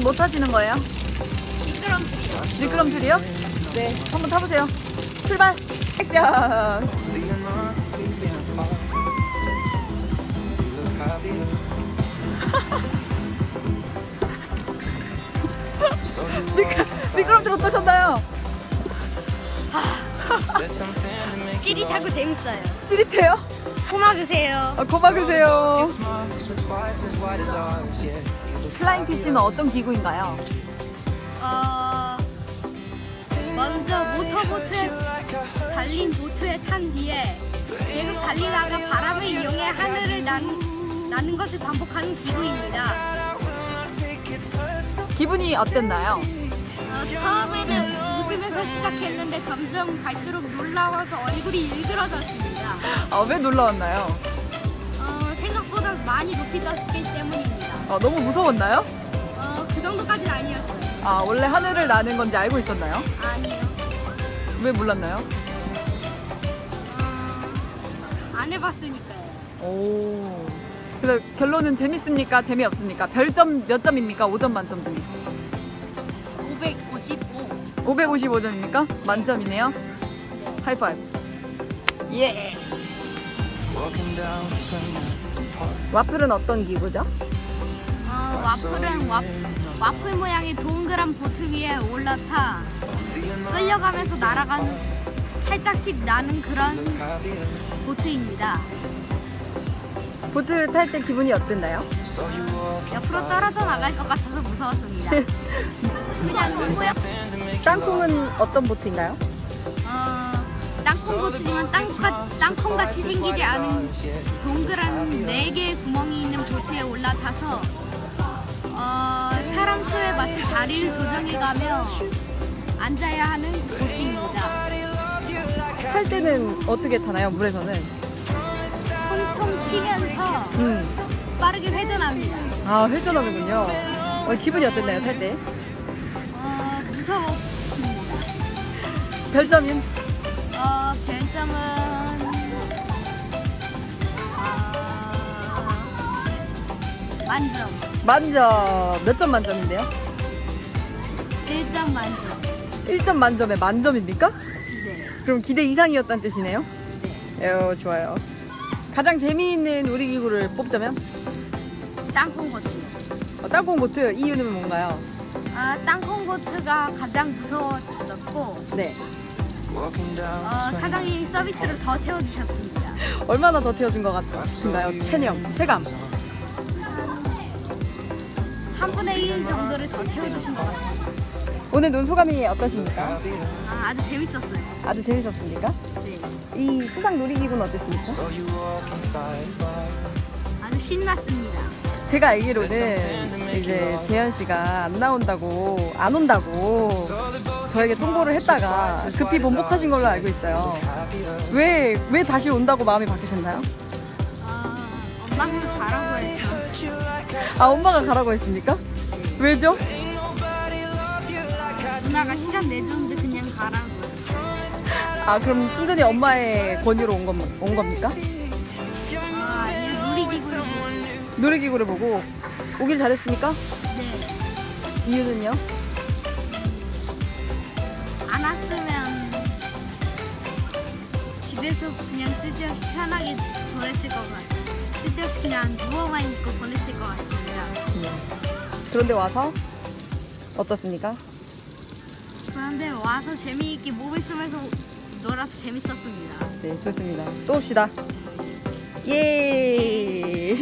지금 뭐 타시는 거예요? 미끄럼틀이요. 미끄럼틀이요? 네, 한번 타보세요. 출발! 액션! 미끄, 미끄럼틀 어떠셨나요? 찌릿하고 재밌어요. 찌릿해요? 고막으세요. 아, 고막으세요. 플라잉 피쉬는 어떤 기구인가요? 어, 먼저 모터보트에 달린 보트에 탄 뒤에 계속 달리다가 바람을 이용해 하늘을 나는, 나는 것을 반복하는 기구입니다. 기분이 어땠나요? 어, 처음에는 웃으면서 시작했는데 점점 갈수록 놀라워서 얼굴이 일그러졌습니다. 아, 왜 놀라웠나요? 어, 생각보다 많이 높이 떴기 때문입니다. 아, 너무 무서웠나요? 어, 그 정도까지는 아니었어요. 아, 원래 하늘을 나는 건지 알고 있었나요? 아니요. 왜 몰랐나요? 어, 안 해봤으니까요. 오. 그래서 결론은 재밌습니까? 재미없습니까? 별점 몇 점입니까? 5점 만점 중에. 555. 555점입니까? 만점이네요. 하이파이브. 예. 와플은 어떤 기구죠? 어, 와플은 와, 와플 모양의 동그란 보트 위에 올라타 끌려가면서 날아가는 살짝씩 나는 그런 보트입니다. 보트 탈 때 기분이 어땠나요? 옆으로 떨어져 나갈 것 같아서 무서웠습니다. 그냥 놀고요. 땅콩은 어떤 보트인가요? 어, 땅콩 보트지만 땅가, 땅콩같이 생기지 않은 동그란 네 개의 구멍이 있는 보트에 올라타서 어, 사람 수에 맞춰 자리를 조정해가며 앉아야 하는 보트입니다. 탈 때는 어떻게 타나요? 물에서는? 통통 튀면서 음. 빠르게 회전합니다. 아, 회전하는군요. 어, 기분이 어땠나요? 탈 때? 어, 무서웠습니다. 별점은? 어, 별점은 어, 만점. 만점. 몇 점 만점인데요? 1점 만점. 1점 만점에 만점입니까? 네. 그럼 기대 이상이었다는 뜻이네요? 네. 어, 좋아요. 가장 재미있는 놀이기구를 뽑자면? 땅콩 보트. 어, 땅콩 보트 이유는 뭔가요? 아, 땅콩 보트가 가장 무서웠었고, 네. 어, 사장님이 서비스를 더 태워주셨습니다. 얼마나 더 태워준 것 같은가요? 체념, 체감. 3분의 1 정도를 더 태워주신 것 같아요. 오늘 논 소감이 어떠십니까? 아, 아주 재밌었어요. 아주 재밌었습니까? 네. 이 수상 놀이기구는 어땠습니까? 아주 신났습니다. 제가 알기로는 이제 재현 씨가 안 나온다고 안 온다고 저에게 통보를 했다가 급히 번복하신 걸로 알고 있어요. 왜 왜 다시 온다고 마음이 바뀌셨나요? 아, 엄마는 가라고 해서. 아 엄마가 가라고 했습니까? 왜죠? 누나가 시간 내주는데 그냥 가라고. 아 그럼 순전히 엄마의 권유로 온, 겁, 온 겁니까? 아, 아니요. 놀이기구를 보고. 놀이기구를 보고 오길 잘했습니까? 네. 이유는요? 안 왔으면 집에서 그냥 쓸데없이 편하게 보냈을 것 같아요. 그냥 누워만 있고 보냈을 것 같습니다. 그런데 와서 어떻습니까? 그런데 와서 재미있게 몸을 쓰면서 놀아서 재밌었습니다. 네 좋습니다. 또 옵시다. 예.